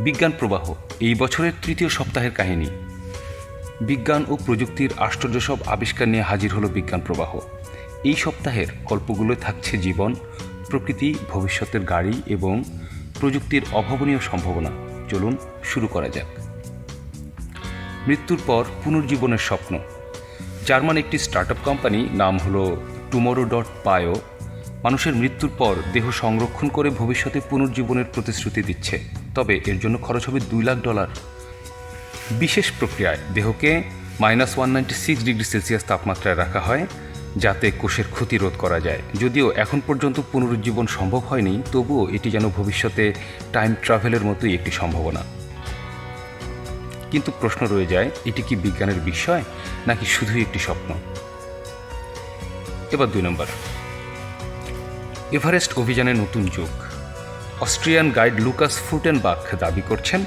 বিজ্ঞান প্রবাহ, এই বছরের তৃতীয় সপ্তাহের কাহিনী। বিজ্ঞান ও প্রযুক্তির আশ্চর্য সব আবিষ্কার নিয়ে হাজির হলো বিজ্ঞান প্রবাহ। এই সপ্তাহের গল্পগুলোয় থাকছে জীবন, প্রকৃতি, ভবিষ্যতের গাড়ি এবং প্রযুক্তির অভাবনীয় সম্ভাবনা। চলুন শুরু করা যাক। মৃত্যুর পর পুনর্জীবনের স্বপ্ন। জার্মান একটি স্টার্টআপ কোম্পানি, নাম হলো টুমোরো ডট পায়ো মানুষের মৃত্যুর পর দেহ সংরক্ষণ করে ভবিষ্যতে পুনর্জীবনের প্রতিশ্রুতি দিচ্ছে। তবে এর জন্য খরচ হবে দুই লাখ ডলার। বিশেষ প্রক্রিয়ায় দেহকে minus one ninety six degree celsius তাপমাত্রায় রাখা হয়, যাতে কোষের ক্ষতি রোধ করা যায়। যদিও এখন পর্যন্ত পুনরুজ্জীবন সম্ভব হয়নি, তবুও এটি যেন ভবিষ্যতে টাইম ট্রাভেলের মতোই একটি সম্ভাবনা। কিন্তু প্রশ্ন রয়ে যায়, এটি কি বিজ্ঞানের বিষয়, নাকি শুধুই একটি স্বপ্ন? এবার দুই নম্বর। এভারেস্ট অভিযানের নতুন যুগ। অস্ট্রিয়ান গাইড লুকাস ফুটেনবাক দাবি করছেন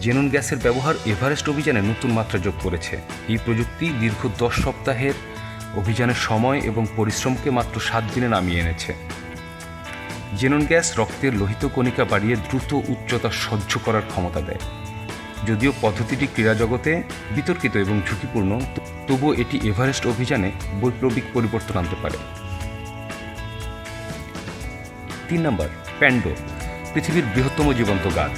জেনন গ্যাসের ব্যবহার এভারেস্ট অভিযানে নতুন মাত্রা যোগ করেছে। এই প্রযুক্তি দীর্ঘ দশ সপ্তাহের অভিযানের সময় এবং পরিশ্রমকে মাত্র সাত দিনে নামিয়ে এনেছে। জেনন গ্যাস রক্তের লোহিত কণিকা বাড়িয়ে দ্রুত উচ্চতা সহ্য করার ক্ষমতা দেয়। যদিও পদ্ধতিটি ক্রীড়া জগতে বিতর্কিত এবং ঝুঁকিপূর্ণ, তবুও এটি এভারেস্ট অভিযানে বৈপ্লবিক পরিবর্তন আনতে পারে। তিন নম্বর প্যান্ডো পৃথিবীর বৃহত্তম জীবন্ত গাছ।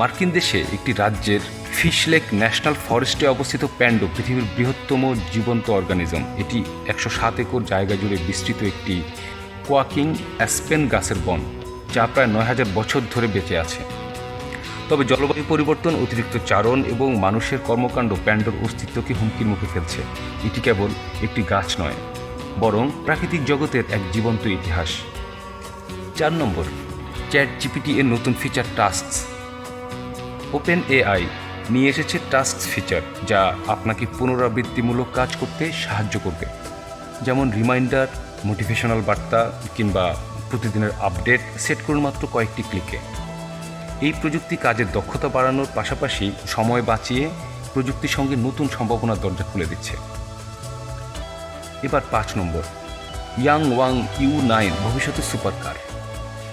মার্কিন দেশে একটি রাজ্যের ফিশলেক ন্যাশনাল ফরেস্টে অবস্থিত প্যান্ডো পৃথিবীর বৃহত্তম জীবন্ত অর্গানিজম। এটি একশো সাত একর জায়গা জুড়ে বিস্তৃত একটি কোয়াকিং অ্যাসপেন গাছের বন, যা প্রায় নয় হাজার বছর ধরে বেঁচে আছে। তবে জলবায়ু পরিবর্তন, অতিরিক্ত চারণ এবং মানুষের কর্মকাণ্ড প্যান্ডোর অস্তিত্বকে হুমকির মুখে ফেলছে। এটি কেবল একটি গাছ নয়, বরং প্রাকৃতিক জগতের এক জীবন্ত ইতিহাস। চার নম্বর, চ্যাট জিপিটি এর নতুন ফিচার টাস্ক ওপেন এআই নিয়ে এসেছে টাস্ক ফিচার যা আপনাকে পুনরাবৃত্তিমূলক কাজ করতে সাহায্য করবে। যেমন রিমাইন্ডার মোটিভেশনাল বার্তা কিংবা প্রতিদিনের আপডেট সেট করুন মাত্র কয়েকটি ক্লিকে এই প্রযুক্তি কাজের দক্ষতা বাড়ানোর পাশাপাশি সময় বাঁচিয়ে প্রযুক্তির সঙ্গে নতুন সম্ভাবনার দরজা খুলে দিচ্ছে। এবার পাঁচ নম্বর ইয়াং ওয়াং ইউ নাইন ভবিষ্যতের সুপার কার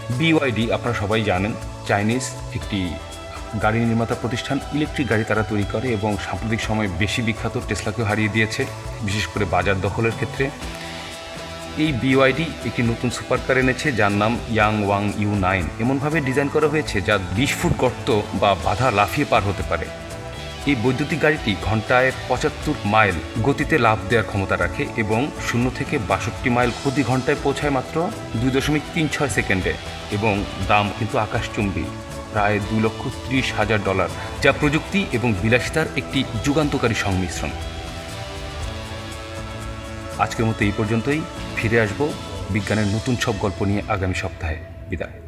বিওয়াইডি আপনারা সবাই জানেন চাইনিজ একটি গাড়ি নির্মাতা প্রতিষ্ঠান ইলেকট্রিক গাড়ি তারা তৈরি করে এবং সাম্প্রতিক সময়ে বেশি বিখ্যাত টেসলাকেও হারিয়ে দিয়েছে, বিশেষ করে বাজার দখলের ক্ষেত্রে। এই বিওয়াইডি একটি নতুন সুপার কার এনেছে, যার নাম ইয়াং ওয়াং ইউ নাইন এমনভাবে ডিজাইন করা হয়েছে, যা বিশ ফুট গর্ত বা বাধা লাফিয়ে পার হতে পারে। এই বৈদ্যুতিক গাড়িটি ঘন্টায় পঁচাত্তর মাইল গতিতে লাভ দেওয়ার ক্ষমতা রাখে এবং শূন্য থেকে বাষট্টি মাইল প্রতি ঘন্টায় পৌঁছায় মাত্র দুই দশমিক তিন ছয় সেকেন্ডে এবং দাম কিন্তু আকাশচুম্বী, প্রায় দুই লক্ষ ত্রিশ হাজার ডলার, যা প্রযুক্তি এবং বিলাসিতার একটি যুগান্তকারী সংমিশ্রণ। আজকের মতো এই পর্যন্তই। ফিরে আসব বিজ্ঞানের নতুন সব গল্প নিয়ে আগামী সপ্তাহে। বিদায়।